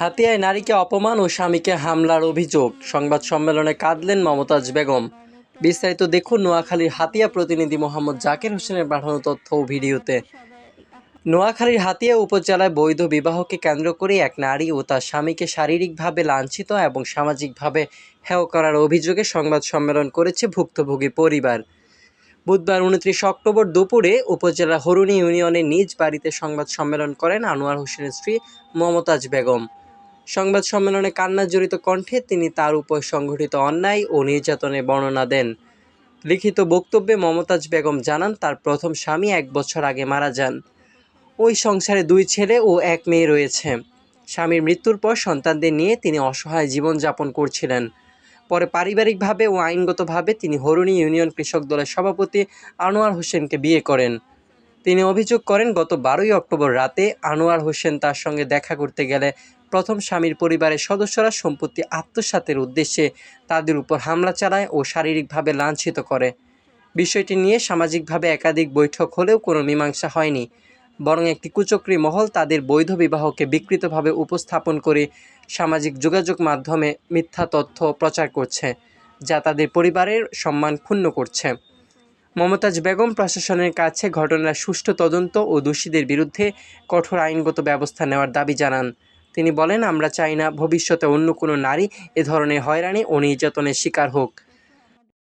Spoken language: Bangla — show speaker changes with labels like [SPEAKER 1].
[SPEAKER 1] হাতিয়ায় নারীকে অপমান ও স্বামীকে হামলার অভিযোগ। সংবাদ সম্মেলনে কাঁদলেন মমতাজ বেগম। বিস্তারিত দেখুন নোয়াখালীর হাতিয়া প্রতিনিধি মোহাম্মদ জাকির হোসেনের পাঠানো তথ্য ও ভিডিওতে। নোয়াখালীর হাতিয়া উপজেলায় বৈধ বিবাহকে কেন্দ্র করে এক নারী ও তার স্বামীকে শারীরিকভাবে লাঞ্ছিত এবং সামাজিকভাবে হেয় করার অভিযোগে সংবাদ সম্মেলন করেছে ভুক্তভোগী পরিবার। বুধবার উনত্রিশ অক্টোবর দুপুরে উপজেলা হরুনি ইউনিয়নের নিজ বাড়িতে সংবাদ সম্মেলন করেন আনোয়ার হোসেনের স্ত্রী মমতাজ বেগম। সংবাদ সম্মেলনে কান্না জড়িত কণ্ঠে তিনি তার উপর সংঘটিত অন্যায় ও নির্যাতনের বর্ণনা দেন। লিখিত বক্তব্যে মমতাজ বেগম জানান, তার প্রথম স্বামী এক বছর আগে মারা যান। ওই সংসারে দুই ছেলে ও এক মেয়ে রয়েছে। স্বামীর মৃত্যুর পর সন্তানদের নিয়ে তিনি অসহায় জীবনযাপন করছিলেন। পরে পারিবারিকভাবে ও আইনগতভাবে তিনি হরুনি ইউনিয়ন কৃষক দলের সভাপতি আনোয়ার হোসেনকে বিয়ে করেন। তিনি অভিযোগ করেন, গত বারোই অক্টোবর রাতে আনোয়ার হোসেন তার সঙ্গে দেখা করতে গেলে প্রথম স্বামীর পরিবারের সদস্যরা সম্পত্তি আত্মসাতের উদ্দেশ্যে তাদের উপর হামলা চালায় ও শারীরিকভাবে লাঞ্ছিত করে। বিষয়টি নিয়ে সামাজিকভাবে একাধিক বৈঠক হলেও কোনো মীমাংসা হয়নি। বরং একটি কুচক্রী মহল তাদের বৈধ বিবাহকে বিকৃতভাবে উপস্থাপন করে সামাজিক যোগাযোগ মাধ্যমে মিথ্যা তথ্য প্রচার করছে, যা তাদের পরিবারের সম্মান ক্ষুণ্ণ করছে। মমতাজ বেগম প্রশাসনের কাছে ঘটনার সুষ্ঠু তদন্ত ও দোষীদের বিরুদ্ধে কঠোর আইনগত ব্যবস্থা নেওয়ার দাবি জানান। তিনি বলেন, আমরা চাই না ভবিষ্যতে অন্য কোনো নারী এ ধরনের হয়রানি ও নির্যাতনের শিকার হোক।